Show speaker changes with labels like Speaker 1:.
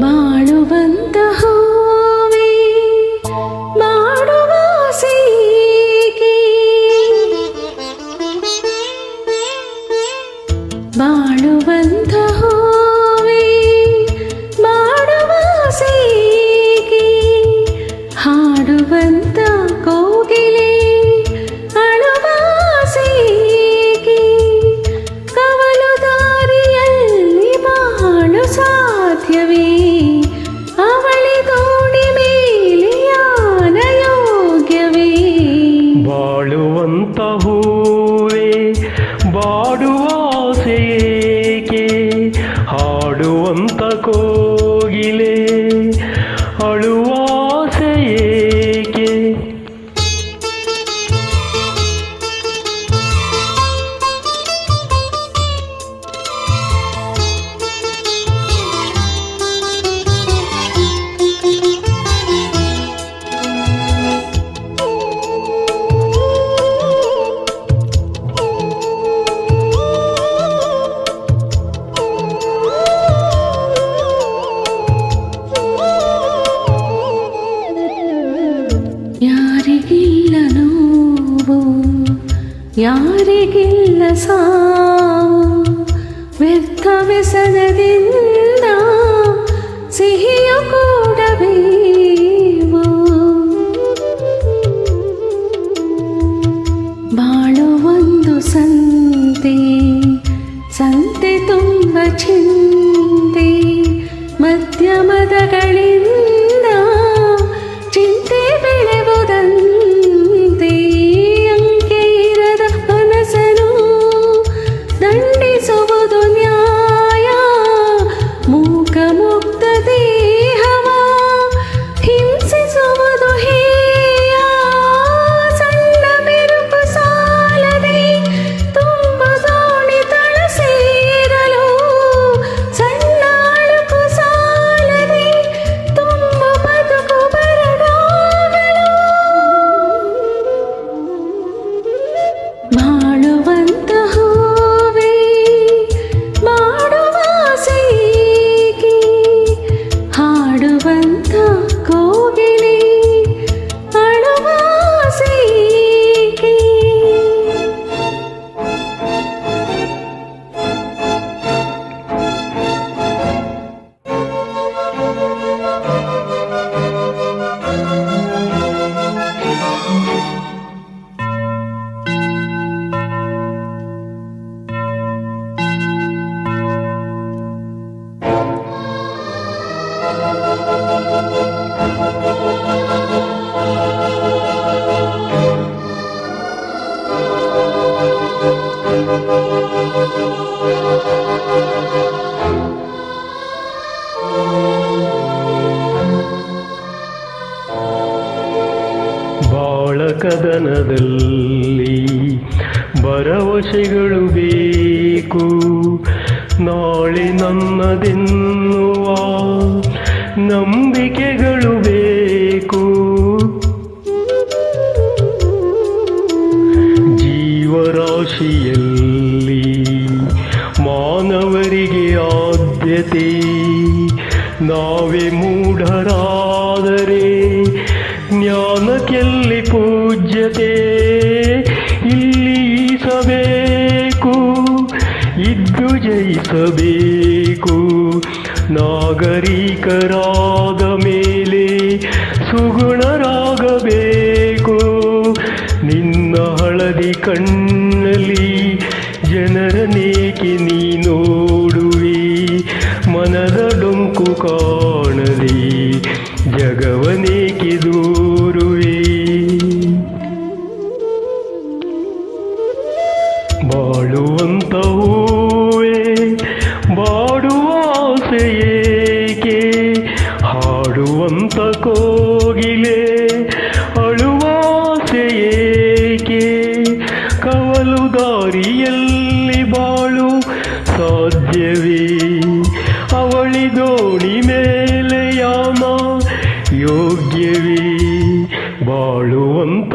Speaker 1: ಬಾಳುವಂತ ಬಾಳುವಂತ ಹೂವೆ
Speaker 2: ಬಾಡುವ ಆಸೆಯೇಕೆ ಹಾಡುವಂತ ಕೋಗಿಲೆ ಅಳುವ
Speaker 1: ನೋವು ಯಾರಿಗಿಲ್ಲ ಸಾವು ವ್ಯರ್ಥ ವ್ಯಸನದಿಂದ ಸಿಹಿಯು ಕೂಡಬೇವು ಬಾಳು ಒಂದು ಸಂತೆ ಸಂತೆ ತುಂಬ ಚಿಂತೆ
Speaker 2: ಕದನದಲ್ಲಿ ಭರವಸೆಗಳು ಬೇಕು ನಾಳೆ ನನ್ನದೆನ್ನುವ ನಂಬಿಕೆಗಳು ಬೇಕು. ಜೀವರಾಶಿಯಲ್ಲಿ ಮಾನವರಿಗೆ ಆದ್ಯತೆ ನಾವೇ ಮೂಢರಾದರೆ ಜ್ಞಾನಕ್ಕೆಲ್ಲಿ ಪೂಜ್ಯತೆ ಇಲ್ಲಿ ಈಸಬೇಕು ಇದ್ದು ಜಯಿಸಬೇಕು. ನಾಗರಿಕರಾದ ಮೇಲೆ ಸುಗುಣರಾಗಬೇಕು. ನಿನ್ನ ಹಳದಿ ಕಣ್ಣಲ್ಲಿ ಜನರನೇಕೆ ನೀ ನೋಡುವಿ. ಮನದ ಡೊಂಕು ಕಾಣಲಿ ಜಗವನೇಕೆ ಯೋಗ್ಯವೇ ಬಾಳುವಂತ